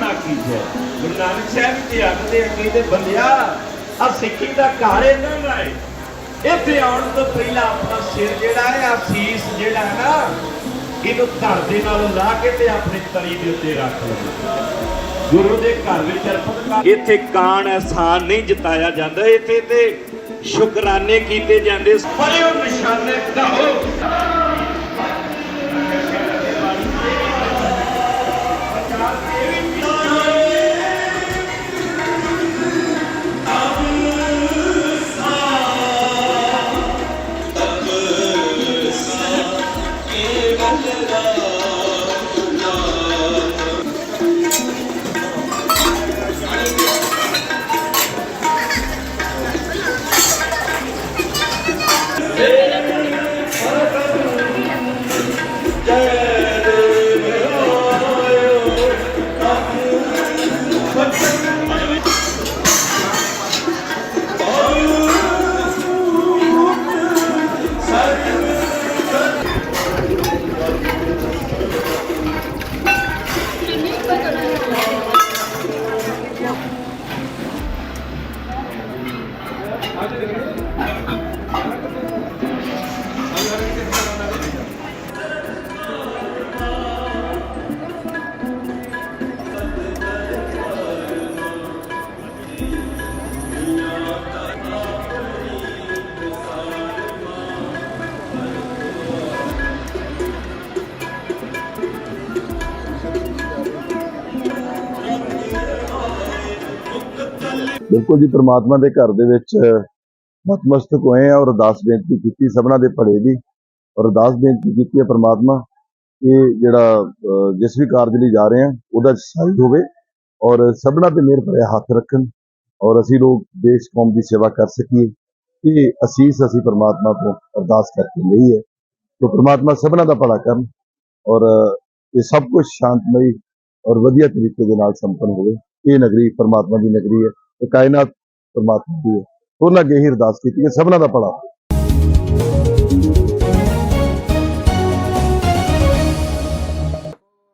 ਨਾ ਕੀਜੈ। ਗੁਰੂ ਨਾਨਕ ਸਾਹਿਬ ਜੀ ਆਖਦੇ ਆ ਕਹਿੰਦੇ ਬੰਦਿਆ ਆ ਸਿੱਖੀ ਦਾ ਘਰ ਇਹਨਾਂ ਦਾ ਹੈ ਇੱਥੇ ਆਉਣ ਤੋਂ ਪਹਿਲਾਂ ਆਪਣਾ ਸਿਰ ਜਿਹੜਾ ਹੈ ਆ ਸੀਸ ਜਿਹੜਾ ਹੈ ਨਾ, ਇਹਨੂੰ ਧੜ ਦੇ ਨਾਲ ਲਾ ਕੇ ਤੇ ਆਪਣੇ ਤਲੀ ਦੇ ਉੱਤੇ ਰੱਖ ਲਓ। ਗੁਰੂ ਦੇ ਘਰ ਵਿੱਚ ਅਰਪਣ ਕਰ। ਇੱਥੇ ਕਾਣ ਅਹਿਸਾਨ ਨਹੀਂ ਜਤਾਇਆ ਜਾਂਦਾ। ਇੱਥੇ ਤੇ ਸ਼ੁਕਰਾਨੇ ਕੀਤੇ ਜਾਂਦੇ। ਪਰਿਓ ਨਿਸ਼ਾਨੇ ਕਹੋ love. ਬਿਲਕੁਲ ਜੀ, ਪ੍ਰਮਾਤਮਾ ਦੇ ਘਰ ਦੇ ਵਿੱਚ ਨਤਮਸਤਕ ਹੋਏ ਆ ਔਰ ਅਰਦਾਸ ਬੇਨਤੀ ਕੀਤੀ, ਸਭਨਾ ਦੇ ਭਲੇ ਦੀ ਔਰ ਅਰਦਾਸ ਬੇਨਤੀ ਕੀਤੀ ਹੈ ਪ੍ਰਮਾਤਮਾ ਇਹ ਜਿਹੜਾ ਜਿਸ ਵੀ ਕਾਰਜ ਲਈ ਜਾ ਰਹੇ ਆ ਉਹਦਾ ਸਾਈਜ਼ ਹੋਵੇ ਔਰ ਸਭਨਾ ਤੇ ਮਿਹਰ ਭਰਿਆ ਹੱਥ ਰੱਖਣ ਔਰ ਅਸੀਂ ਲੋਕ ਦੇਸ਼, ਕੌਮ ਦੀ ਸੇਵਾ ਕਰ ਸਕੀਏ, ਇਹ ਅਸੀਸ ਅਸੀਂ ਪ੍ਰਮਾਤਮਾ ਤੋਂ ਅਰਦਾਸ ਕਰਕੇ ਲਈ ਹੈ। ਤੋਂ ਪ੍ਰਮਾਤਮਾ ਸਭਨਾ ਦਾ ਭਲਾ ਕਰਨ ਔਰ ਇਹ ਸਭ ਕੁਝ ਸ਼ਾਂਤਮਈ ਔਰ ਵਧੀਆ ਤਰੀਕੇ ਦੇ ਨਾਲ ਸੰਪੰਨ ਹੋਵੇ। ਇਹ ਨਗਰੀ ਪਰਮਾਤਮਾ ਦੀ ਨਗਰੀ ਹੈ। ਇਹ ਕਾਇਨਾਤ ਪਰਮਾਤਮਾ ਦੀ ਹੈ। ਉਹਨਾਂ ਅੱਗੇ ਹੀ ਅਰਦਾਸ ਕੀਤੀ ਹੈ ਸਭਨਾਂ ਦਾ ਭਲਾ